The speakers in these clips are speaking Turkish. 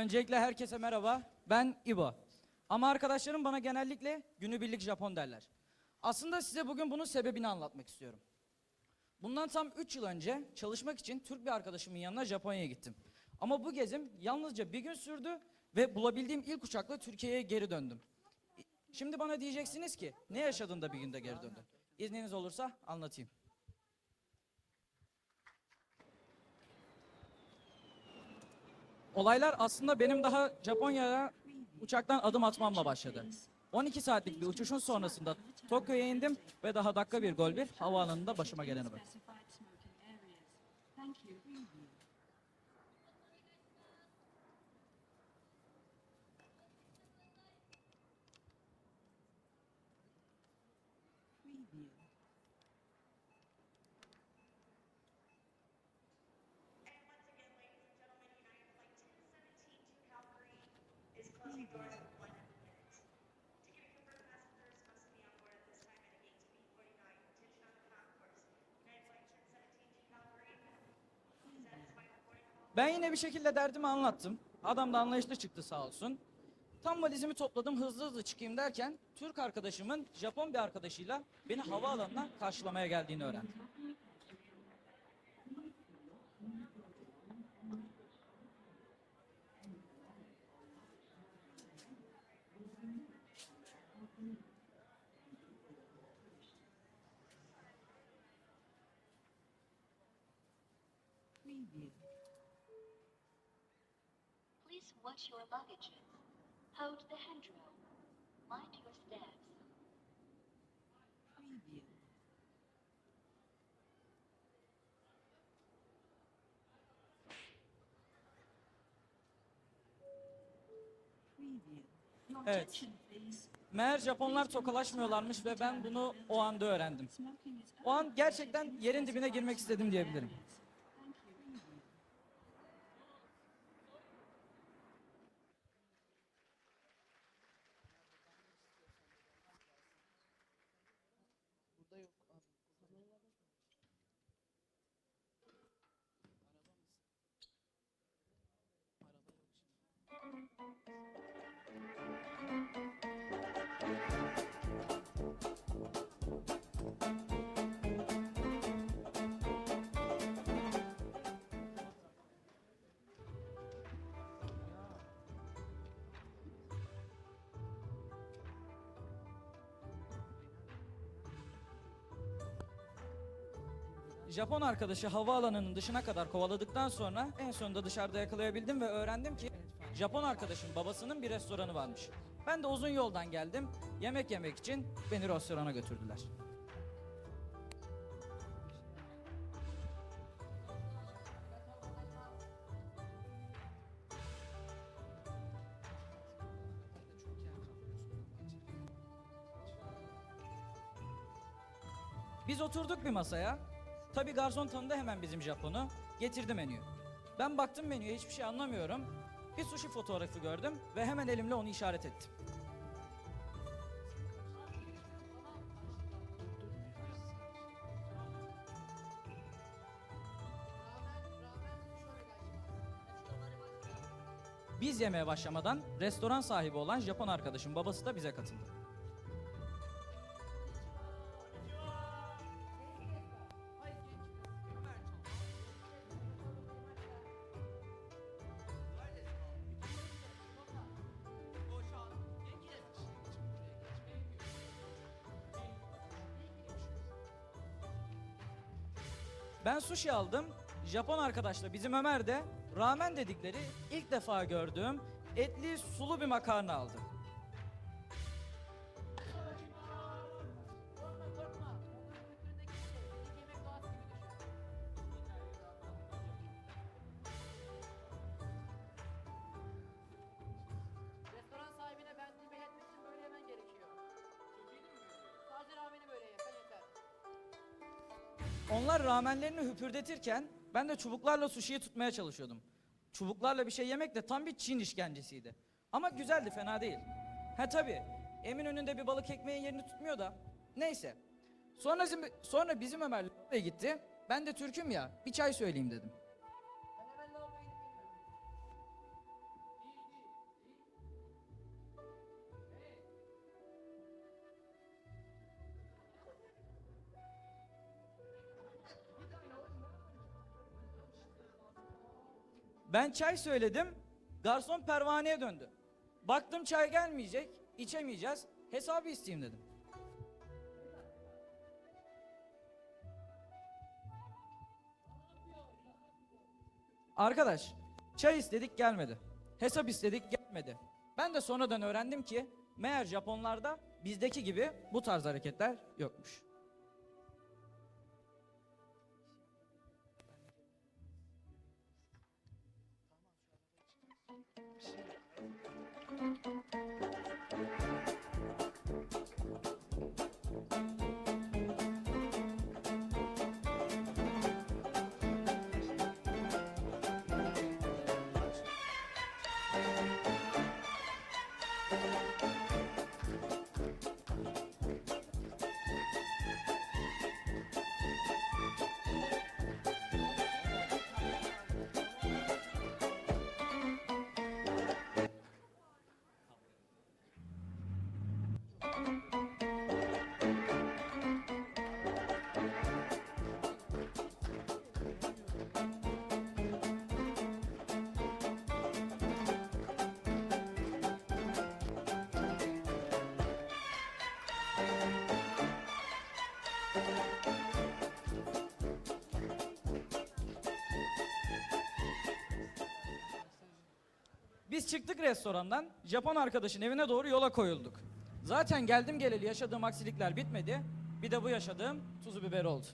Öncelikle herkese merhaba. Ben İbo. Ama arkadaşlarım bana genellikle günübirlik Japon derler. Aslında size bugün bunun sebebini anlatmak istiyorum. Bundan tam 3 yıl önce çalışmak için Türk bir arkadaşımın yanına Japonya'ya gittim. Ama bu gezim yalnızca bir gün sürdü ve bulabildiğim ilk uçakla Türkiye'ye geri döndüm. Şimdi bana diyeceksiniz ki ne yaşadın da bir günde geri döndün? İzniniz olursa anlatayım. Olaylar aslında benim daha Japonya'ya uçaktan adım atmamla başladı. 12 saatlik bir uçuşun sonrasında Tokyo'ya indim ve daha dakika bir gol bir havaalanında başıma gelene bak. And Ben yine bir şekilde derdimi anlattım. Adam da anlayışlı çıktı sağ olsun. Tam valizimi topladım hızlı hızlı çıkayım derken Türk arkadaşımın Japon bir arkadaşıyla beni havaalanına karşılamaya geldiğini öğrendim. Please watch your luggages. Hold the handrail. Mind your steps. Evet. Meğer Japonlar tokalaşmıyorlarmış ve ben bunu o anda öğrendim. O an gerçekten yerin dibine girmek istedim diyebilirim. Japon arkadaşı havaalanının dışına kadar kovaladıktan sonra en sonunda dışarıda yakalayabildim ve öğrendim ki Japon arkadaşın babasının bir restoranı varmış. Ben de uzun yoldan geldim. Yemek yemek için beni restorana götürdüler. Biz oturduk bir masaya. Tabii garson tanıdı hemen bizim Japon'u. Getirdi menüyü. Ben baktım menüye hiçbir şey anlamıyorum. Bir sushi fotoğrafı gördüm ve hemen elimle onu işaret ettim. Biz yemeğe başlamadan restoran sahibi olan Japon arkadaşım babası da bize katıldı. Ben sushi aldım. Japon arkadaşla bizim Ömer de ramen dedikleri ilk defa gördüğüm etli sulu bir makarna aldı. Onlar ramenlerini hüpürdetirken ben de çubuklarla sushi'yi tutmaya çalışıyordum. Çubuklarla bir şey yemek de tam bir Çin işkencesiydi. Ama güzeldi fena değil. Ha tabi Emin önünde bir balık ekmeğin yerini tutmuyor da. Neyse. Sonra, sonra bizim Ömer gitti. Ben de Türk'üm ya bir çay söyleyeyim dedim. Ben çay söyledim. Garson pervaneye döndü. Baktım çay gelmeyecek, içemeyeceğiz. Hesabı isteyeyim dedim. Arkadaş, çay istedik gelmedi. Hesap istedik gelmedi. Ben de sonradan öğrendim ki meğer Japonlarda bizdeki gibi bu tarz hareketler yokmuş. Biz çıktık restorandan, Japon arkadaşın evine doğru yola koyulduk. Zaten geldim geleli yaşadığım aksilikler bitmedi. Bir de bu yaşadığım tuzu biber oldu.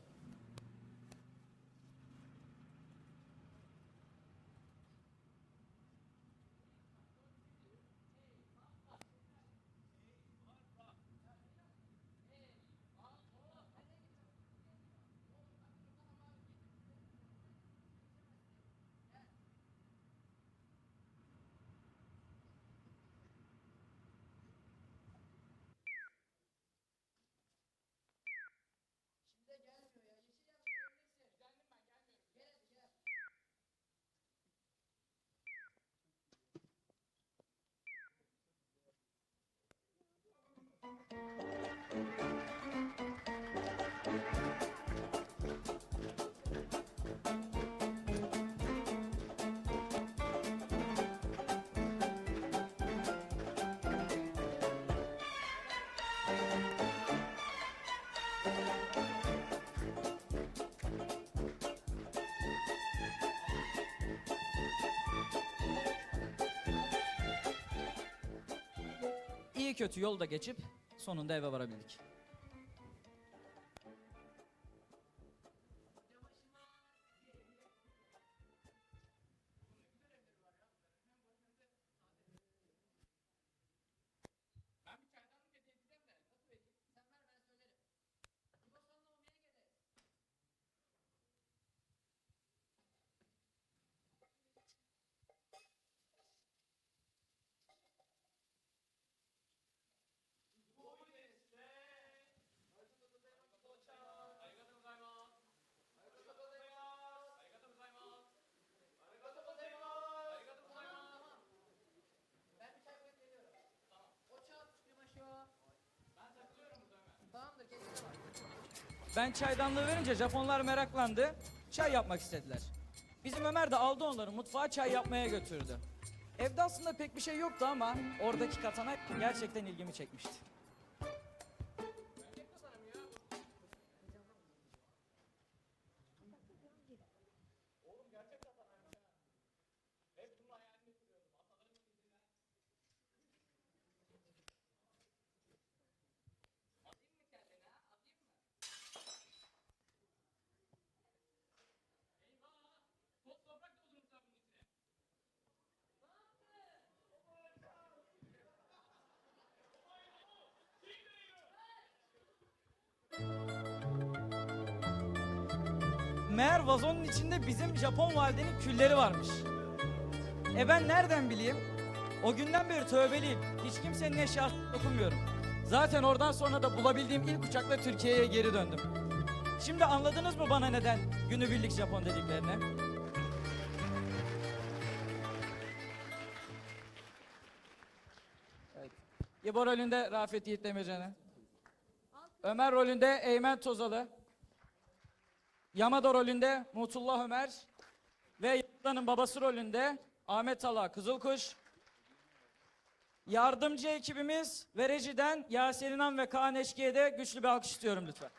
Kötü yolda geçip sonunda eve varabildik. Ben çaydanlığı verince Japonlar meraklandı. Çay yapmak istediler. Bizim Ömer de aldı onları mutfağa çay yapmaya götürdü. Evde aslında pek bir şey yoktu ama oradaki katana gerçekten ilgimi çekmişti. Meğer vazonun içinde bizim Japon validenin külleri varmış. E ben nereden bileyim? O günden beri tövbeliyim. Hiç kimsenin eşyasına dokunmuyorum. Zaten oradan sonra da bulabildiğim ilk uçakla Türkiye'ye geri döndüm. Şimdi anladınız mı bana neden günübirlik Japon dediklerini? Evet. İbo rolünde Rafet Yiğit Demircan'ı. Ömer rolünde Eymen Tozalı. Yamada rolünde Mutullah Ömer ve Aslan'ın babası rolünde Ahmet Ala Kızılkuş. Yardımcı ekibimiz ve rejiden Yaserin Han ve Kaan Eşki'ye de güçlü bir alkış istiyorum lütfen.